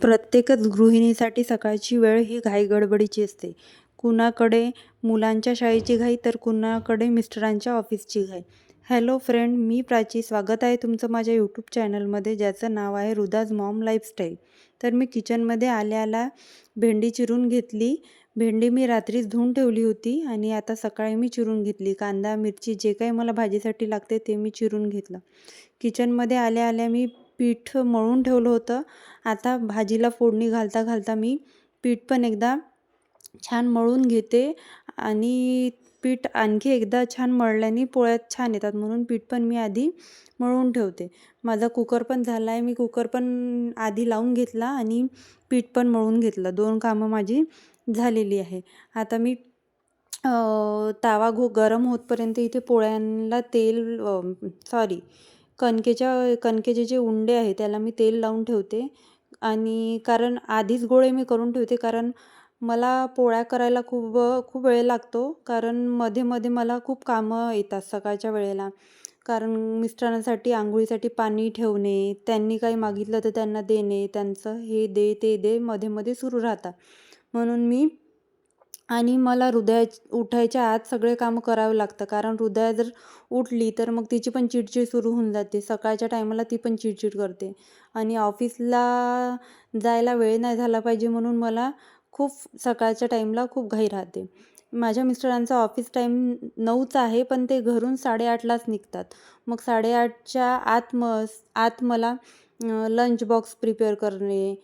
प्रत्येकच गृहिणीसाठी सकाळची वेळ ही घाई गडबडीची असते. कुणाकडे मुलांच्या शाळेची घाई तर कुणाकडे मिस्टरांच्या ऑफिसची घाई. हॅलो फ्रेंड मी प्राची. स्वागत आहे तुमचं माझ्या यूट्यूब चॅनलमध्ये ज्याचं नाव आहे रुदाज मॉम लाईफस्टाईल. तर मी किचनमध्ये आल्या आल्या भेंडी चिरून घेतली. भेंडी मी रात्रीच धुवून ठेवली होती आणि आता सकाळी मी चिरून घेतली. कांदा मिरची जे काही मला भाजीसाठी लागते ते मी चिरून घेतलं. किचनमध्ये आल्या आल्या मी पीठ मळून ठेवलं होतं. आता भाजीला फोडणी घालता घालता मी पीठ पण एकदा छान मळून घेते आणि पीठ आणखी एकदा छान मळल्याने पोळ्यात छान येतात. म्हणून पीठ पण मी आधी मळून ठेवते. माझा कुकर पण झाला आहे मी कुकर पण आधी लावून घेतला आणि पीठ पण मळून घेतलं. दोन कामं माझी झालेली आहे. आता मी तावा घो गरम होतपर्यंत इथे पोळ्यांना तेल सॉरी कणकेच्या कणकेचे जे उंडे आहे त्याला मी तेल लावून ठेवते. आणि कारण आधीच गोळे मी करून ठेवते. कारण मला पोळ्या करायला खूप खूप वेळ लागतो. कारण मध्ये मध्ये मला खूप कामं येतात सकाळच्या वेळेला. कारण मिस्टरांसाठी आंघोळीसाठी पाणी ठेवणे त्यांनी काही मागितलं तर त्यांना देणे त्यांचं हे दे ते दे मध्ये मध्ये सुरू राहतात. म्हणून मी आणि मला हृदया उठायच्या आत सगळे कामं करावं लागतं कारण हृदया जर उठली तर मग तिची पण चिडचिड सुरू होऊन जाते. सकाळच्या टायमाला ती पण चिडचिड करते. आणि ऑफिसला जायला वेळ नाही झाला पाहिजे म्हणून मला खूप सकाळच्या टाईमला खूप घाई राहते. माझ्या मिस्टरांचा ऑफिस टाईम नऊचा आहे पण ते घरून साडेआठलाच निघतात. मग साडेआठच्या आत म आत मला लंच बॉक्स प्रिपेअर करणे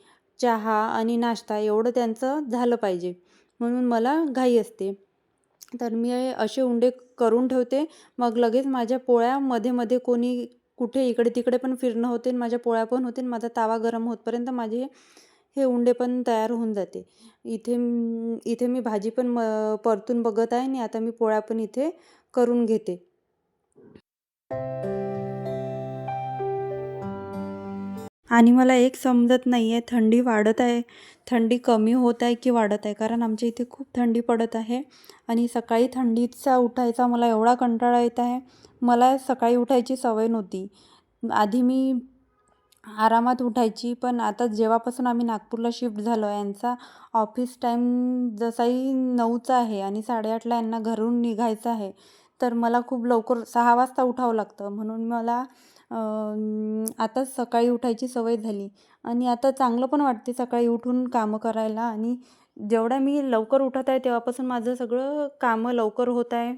चहा आणि नाश्ता एवढं त्यांचं झालं पाहिजे. म्हणून मला घाई असते. तर मी असे उंडे करून ठेवते. मग लगेच माझ्या पोळ्या मध्ये मध्ये कोणी कुठे इकडे तिकडे पण फिरणं होते माझ्या पोळ्या पण होते माझा तावा गरम होतपर्यंत माझे हे उंडे पण तयार होऊन जाते. इथे इथे मी भाजी पण म परतून बघत आहे आणि आता मी पोळ्या पण इथे करून घेते. आणि मला एक समजत नाही आहे थंडी वाढत आहे थंडी कमी होत आहे की वाढत आहे? कारण आमच्या इथे खूप थंडी पडत आहे आणि सकाळी थंडीचा उठायचा मला एवढा कंटाळा येत आहे. मला सकाळी उठायची सवय नव्हती. आधी मी आरामात उठायची. पण आता जेव्हापासून आम्ही नागपूरला शिफ्ट झालो आहे यांचा ऑफिस टाईम जसाही नऊचा आहे आणि साडेआठला यांना घरून निघायचं आहे तर मला खूप लवकर सहा वाजता उठावं लागतं. म्हणून मला आता सकाळी उठायची सवय झाली. आणि आता चांगलं पण वाटते सकाळी उठून कामं करायला आणि जेवढ्या मी लवकर उठत आहे तेव्हापासून माझं सगळं कामं लवकर होत आहे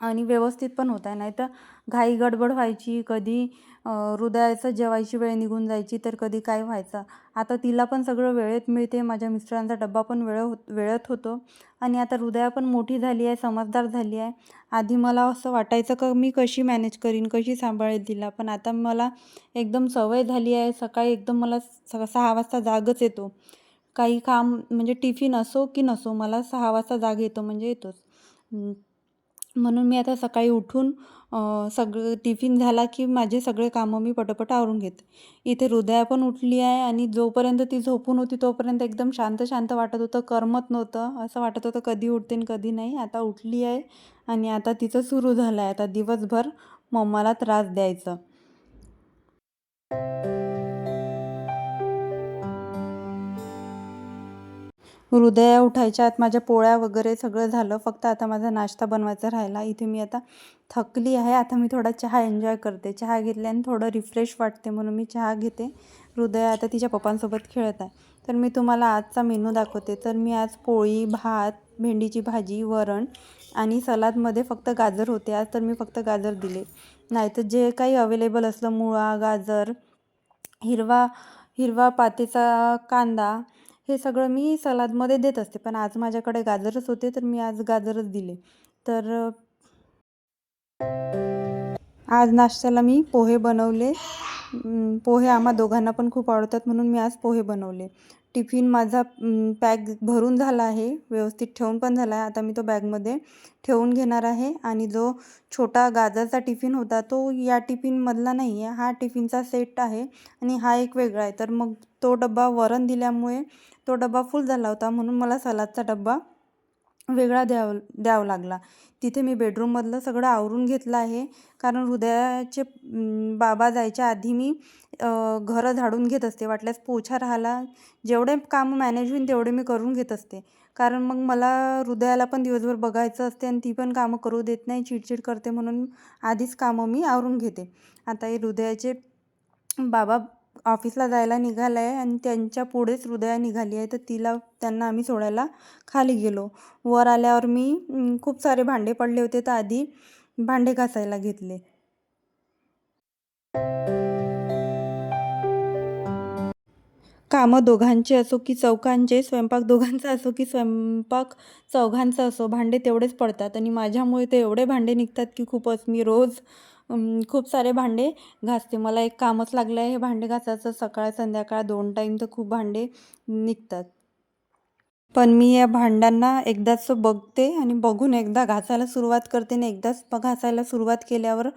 आणि व्यवस्थित पण होत आहे. नाहीतर घाई गडबड व्हायची कधी हृदयाचं जेवायची वेळ निघून जायची तर कधी काय व्हायचं? आता तिला पण सगळं वेळेत मिळते. माझ्या मिस्टरांचा डब्बा पण वेळ हो वेळेत होतो. आणि आता हृदया पण मोठी झाली आहे समजदार झाली आहे. आधी मला असं वाटायचं का मी कशी मॅनेज करीन कशी सांभाळेल तिला? पण आता मला एकदम सवय झाली आहे. सकाळी एकदम मला स सहा वाजता जागच येतो. काही काम म्हणजे टिफिन असो की नसो मला सहा वाजता जाग येतो म्हणजे येतोच. म्हणून मी आता सकाळी उठून सगळं टिफिन झाला की माझे सगळे कामं मी पटापट आवरून घेते. इथे हृदया पण उठली आहे आणि जोपर्यंत ती झोपून होती तोपर्यंत एकदम शांत शांत वाटत होतं करमत नव्हतं. असं वाटत होतं कधी उठते आणि कधी नाही. आता उठली आहे आणि आता तिचं सुरू झालं आहे. आता दिवसभर मम्माला त्रास द्यायचा. हृदया उठायच्या आत माझ्या पोळ्या वगैरे सगळं झालं. फक्त आता माझा नाश्ता बनवायचा राहिला. इथे मी आता थकली आहे. आता मी थोडा चहा एन्जॉय करते. चहा घेतल्याने थोडं रिफ्रेश वाटते म्हणून मी चहा घेते. हृदया आता तिच्या पप्पांसोबत खेळत आहे. तर मी तुम्हाला आजचा मेनू दाखवते. तर मी आज पोळी भात भेंडीची भाजी वरण आणि सलादमध्ये फक्त गाजर होते. आज तर मी फक्त गाजर दिले. नाहीतर जे काही अवेलेबल असलं मुळा गाजर हिरवा हिरवा पातेचा कांदा हे सगळं मी सलादमध्ये देत असते. पण आज माझ्याकडे गाजरच होते तर मी आज गाजरच दिले. तर आज नाश्त्याला मी पोहे बनवले. पोहे आम्हा दोघांना पण खूप आवडतात म्हणून मी आज पोहे बनवले. टिफिन माझा पॅक भरून झाला आहे. व्यवस्थित ठेवून पण झाला आहे. आता मी तो बॅगमध्ये ठेवून घेणार आहे. आणि जो छोटा गाजरचा टिफिन होता तो या टिफिनमधला नाही आहे. हा टिफिनचा सेट आहे आणि हा एक वेगळा आहे. तर मग तो डबा वरण दिल्यामुळे तो डबा फुल झाला होता म्हणून मला सलादचा डबा वेगळा द्यावं द्यावा लागला. तिथे मी बेडरूममधलं सगळं आवरून घेतलं आहे. कारण हृदयाचे बाबा जायच्या आधी मी घरं झाडून घेत असते. वाटल्यास पोछा राहिला जेवढे काम मॅनेज होईन तेवढे मी करून घेत असते. कारण मग मला हृदयाला पण दिवसभर बघायचं असते आणि ती पण कामं करू देत नाही चिडचिड करते म्हणून आधीच कामं मी आवरून घेते. आता हे हृदयाचे बाबा ऑफिसला जायला निघाला आहे आणि त्यांच्या पुढेच हृदया निघाली आहे तर तिला त्यांना आम्ही सोडायला खाली गेलो. वर आल्यावर मी खूप सारे भांडे पडले होते तर आधी भांडे घासायला घेतले. कामं दोघांचे असो की चौघांचे स्वयंपाक दोघांचा असो की स्वयंपाक चौघांचा असो भांडे तेवढेच पडतात. आणि माझ्यामुळे ते एवढे भांडे निघतात की खूपच. मी रोज खूप सारे भांडे घासते. मला एक कामच लागलं आहे. हे भांडे घासायचं. सकाळ संध्याकाळ दोन टाईम तर खूप भांडे निघतात. पण मी या भांड्यांना एकदाच बघते आणि बघून एकदा घासायला सुरुवात करते आणि एकदाच घासायला सुरुवात केल्यावर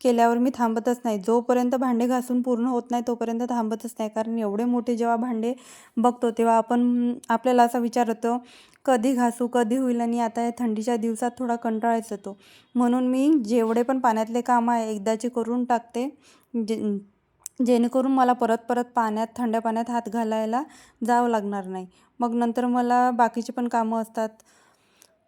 केल्यावर मी थांबतच नाही. जोपर्यंत भांडे घासून पूर्ण होत नाही तोपर्यंत थांबतच नाही. कारण एवढे मोठे जेव्हा भांडे बघतो तेव्हा आपण आपल्याला असा विचार होतो कधी घासू कधी होईल आणि आता या थंडीच्या दिवसात थोडा कंटाळाच येतो म्हणून मी जेवढे पण पाण्यातले काम आहे एकदाचे करून टाकते. जे जेणेकरून मला परत परत पाण्यात थंड पाण्यात हात घालायला जावं लागणार नाही. मग नंतर मला बाकीचे पण कामं असतात.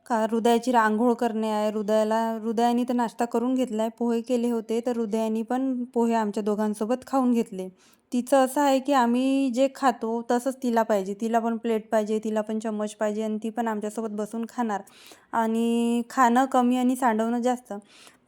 का हृदयाची रांघोळ करणे आहे हृदयाला हृदयाने तर नाश्ता करून घेतला आहे पोहे केले होते तर हृदयाने पण पोहे आमच्या दोघांसोबत खाऊन घेतले. तिचं असं आहे की आम्ही जे खातो तसंच तिला पाहिजे. तिला पण प्लेट पाहिजे तिला पण चम्मच पाहिजे आणि ती पण आमच्यासोबत बसून खाणार. आणि खाणं कमी आणि सांडवणं जास्त.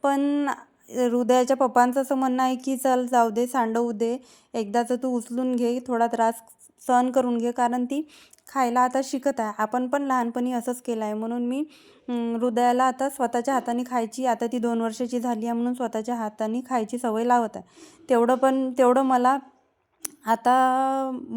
पण हृदयाच्या पप्पांचं असं म्हणणं आहे की चल जाऊ दे सांडवू दे. एकदाचं तू उचलून घे थोडा त्रास सहन करून घे. कारण ती खायला आता शिकत आहे. आपण पण लहानपणी असंच केलं आहे. म्हणून मी हृदयाला आता स्वतःच्या हाताने खायची आता ती दोन वर्षाची झाली आहे म्हणून स्वतःच्या हाताने खायची सवय लावत आहे. तेवढं पण तेवढं मला आता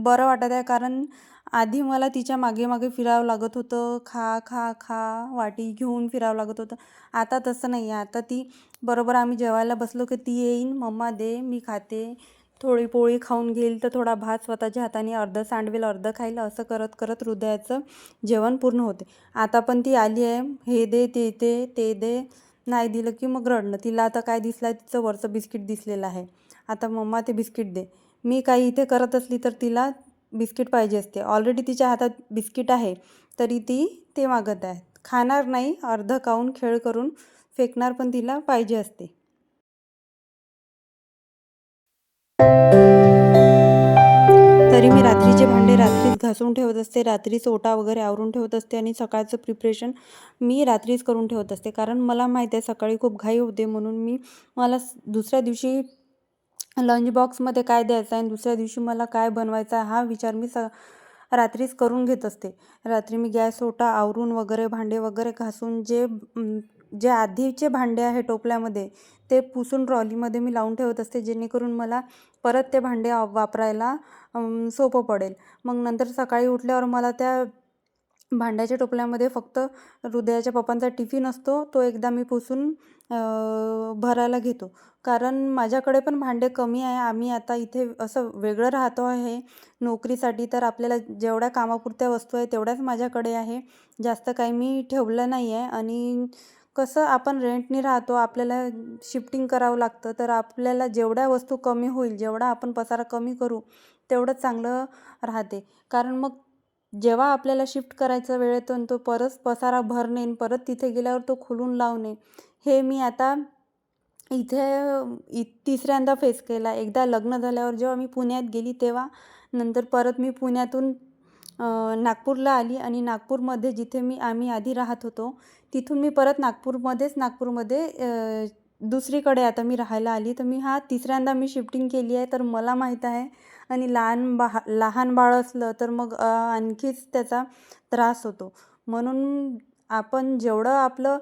बरं वाटत आहे कारण आधी मला तिच्यामागे मागे फिरावं लागत होतं. खा खा खा वाटी घेऊन फिरावं लागत होतं. आता तसं नाही आहे. आता ती बरोबर आम्ही जेवायला बसलो की ती येईन. मम्मा दे मी खाते. थोडी पोळी खाऊन घेईल तर थोडा भात स्वतःच्या हाताने अर्धं सांडवेल अर्धं खाईल असं करत करत हृदयाचं जेवण पूर्ण होते. आता पण ती आली आहे. हे दे ते दे ते दे. नाही दिलं की मग रडणं. तिला आता काय दिसलं आहे तिचं वरचं बिस्किट दिसलेलं आहे. आता मम्मा ते बिस्किट दे. मी काही इथे करत असली तर तिला बिस्किट पाहिजे असते. ऑलरेडी तिच्या हातात बिस्किट आहे तरी ती ते मागत आहे. खाणार नाही अर्धं काऊन खेळ करून फेकणार पण तिला पाहिजे असते. तरी मी रात्रीचे भांडे रात्रीच घासून ठेवत असते रात्रीच ओटा वगैरे आवरून ठेवत असते आणि सकाळचं प्रिपरेशन मी रात्रीच करून ठेवत असते. कारण मला माहीत आहे सकाळी खूप घाई होते म्हणून मी मला दुसऱ्या दिवशी लंच बॉक्समध्ये काय द्यायचं आहे आणि दुसऱ्या दिवशी मला काय बनवायचं आहे हा विचार मी स रात्रीच करून घेत असते. रात्री मी गॅस ओटा आवरून वगैरे भांडे वगैरे घासून जे जे आधीचे भांडे आहे टोपल्यामध्ये ते पुसून ट्रॉलीमध्ये मी लावून ठेवत असते जेणेकरून मला परत ते भांडे वापरायला सोपं पडेल. मग नंतर सकाळी उठल्यावर मला त्या भांड्याच्या टोपल्यामध्ये फक्त हृदयाच्या पप्पांचा टिफिन असतो तो एकदा मी पुसून भरायला घेतो. कारण माझ्याकडे पण भांडे कमी आहे आम्ही आता इथे असं वेगळं राहतो आहे नोकरीसाठी तर आपल्याला जेवढ्या कामापुरत्या वस्तू आहे तेवढ्याच माझ्याकडे आहे. जास्त काही मी ठेवलं नाही आहे आणि कसं आपण रेंटने राहतो आपल्याला शिफ्टिंग करावं लागतं तर आपल्याला जेवढ्या वस्तू कमी होईल जेवढा आपण पसारा कमी करू तेवढं चांगलं राहते. कारण मग जेव्हा आपल्याला शिफ्ट करायचा वेळ येतो तो परत पसारा भरणे परत तिथे गेल्यावर तो खोलून लावणे हे मी आता इथे इ तिसऱ्यांदा फेस केला. एकदा लग्न झाल्यावर जेव्हा मी पुण्यात गेली तेव्हा नंतर परत मी पुण्यातून नागपूरला आली आणि नागपूरमध्ये जिथे मी आम्ही आधी राहत होतो तिथून मी परत नागपूरमध्येच नागपूरमध्ये दुसरीकडे आता मी राहायला आली तर मी हा तिसऱ्यांदा मी शिफ्टिंग केली आहे तर मला माहीत आहे. आणि लहान बा लहान बाळ असलं तर मग आणखीच त्याचा त्रास होतो. म्हणून आपण जेवढं आपलं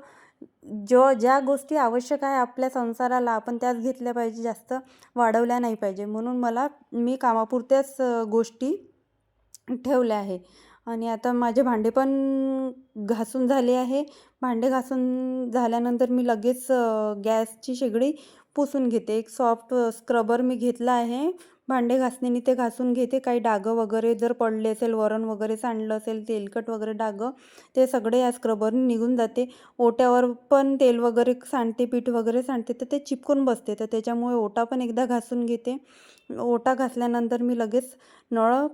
जो ज्या गोष्टी आवश्यक आहे आपल्या संसाराला आपण त्याच घेतल्या पाहिजे जास्त वाढवल्या नाही पाहिजे. म्हणून मला मी कामापुरत्याच गोष्टी ठेवल्या आहे. आणि आता माझे भांडे पण घासून झाले आहे. भांडे घासून झाल्यानंतर मी लगेच गॅसची शेगडी पुसून घेते. एक सॉफ्ट स्क्रबर मी घेतला आहे. भांडे घासण्याने ते घासून घेते. काही डागं वगैरे जर पडले असेल वरण वगैरे सांडलं असेल तेलकट वगैरे डागं ते सगळे या स्क्रबरने निघून जाते. ओट्यावर पण तेल वगैरे सांडते पीठ वगैरे सांडते तर ते चिपकून बसते. तर त्याच्यामुळे ओटा पण एकदा घासून घेते. ओटा घासल्यानंतर मी लगेच नळ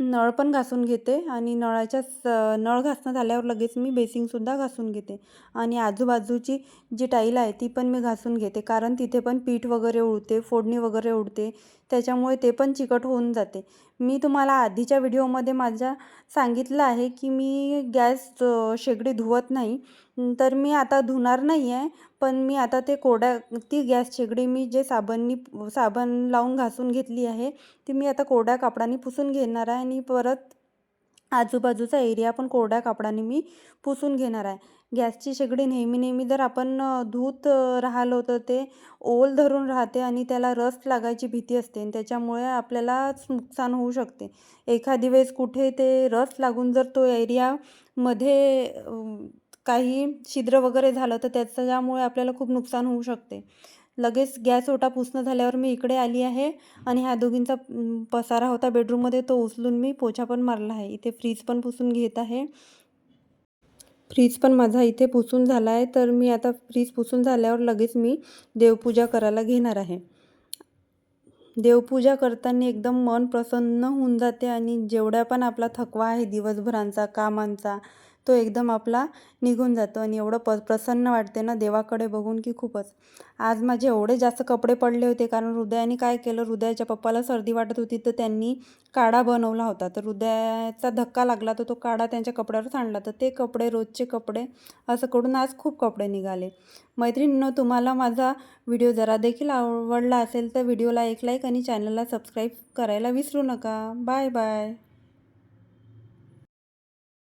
नळ पण घासून घेते आणि नळाच्या स नळ घासणं झाल्यावर लगेच मी बेसिंगसुद्धा घासून घेते. आणि आजूबाजूची जी टाईल आहे ती पण मी घासून घेते. कारण तिथे पण पीठ वगैरे उडते फोडणी वगैरे उडते. त्याच्यामुळे ते पण चिकट होऊन जाते. मी तुम्हाला आधीच्या व्हिडिओमध्ये माझ्या सांगितलं आहे की मी गॅस शेगडी धुवत नाही. तर मी आता धुणार नाही आहे पण मी आता ते कोरड्या ती गॅस शेगडी मी जे साबणनी साबण लावून घासून घेतली आहे ती मी आता कोरड्या कापडाने पुसून घेणार आहे आणि परत आजूबाजूचा एरिया पण कोरड्या कापडाने मी पुसून घेणार आहे. गॅसची शेगडी नेहमी नेहमी जर आपण धूत राहिलो तर ते ओल धरून राहते आणि त्याला रस लागायची भीती असते आणि त्याच्यामुळे आपल्यालाच नुकसान होऊ शकते. एखादी वेळेस कुठे ते रस लागून जर तो एरियामध्ये काही छिद्र वगैरे झालं तर त्याच्यामुळे आपल्याला खूप नुकसान होऊ शकते. लगेच गॅस ओटा पुसणं झाल्यावर मी इकडे आली आहे आणि ह्या दोघींचा पसारा होता. बेडरूममध्ये तो उचलून मी पोछा पण मारला आहे. इथे फ्रीज पण पुसून घेत आहे. फ्रीज पण माझा इथे पुसून झाला आहे तर मी आता फ्रीज पुसून झाल्यावर लगेच मी देवपूजा करायला घेणार आहे. देवपूजा करताना एकदम मन प्रसन्न होऊन जाते आणि जेवढ्या पण आपला थकवा आहे दिवसभरांचा कामांचा तो एकदम आपला निघून जातो आणि एवढं प प्रसन्न वाटते ना देवाकडे बघून की खूपच. आज माझे एवढे जास्त कपडे पडले होते कारण हृदयाने काय केलं हृदयाच्या पप्पाला सर्दी वाटत होती तर त्यांनी काढा बनवला होता. तर हृदयाचा धक्का लागला तर तो काढा त्यांच्या कपड्यावर सांडला तर ते कपडे रोजचे कपडे असं करून आज खूप कपडे निघाले. मैत्रिणींनो तुम्हाला माझा व्हिडिओ जरा देखील आवडला असेल तर व्हिडिओला एक लाईक आणि चॅनलला सबस्क्राईब करायला विसरू नका. Bye bye.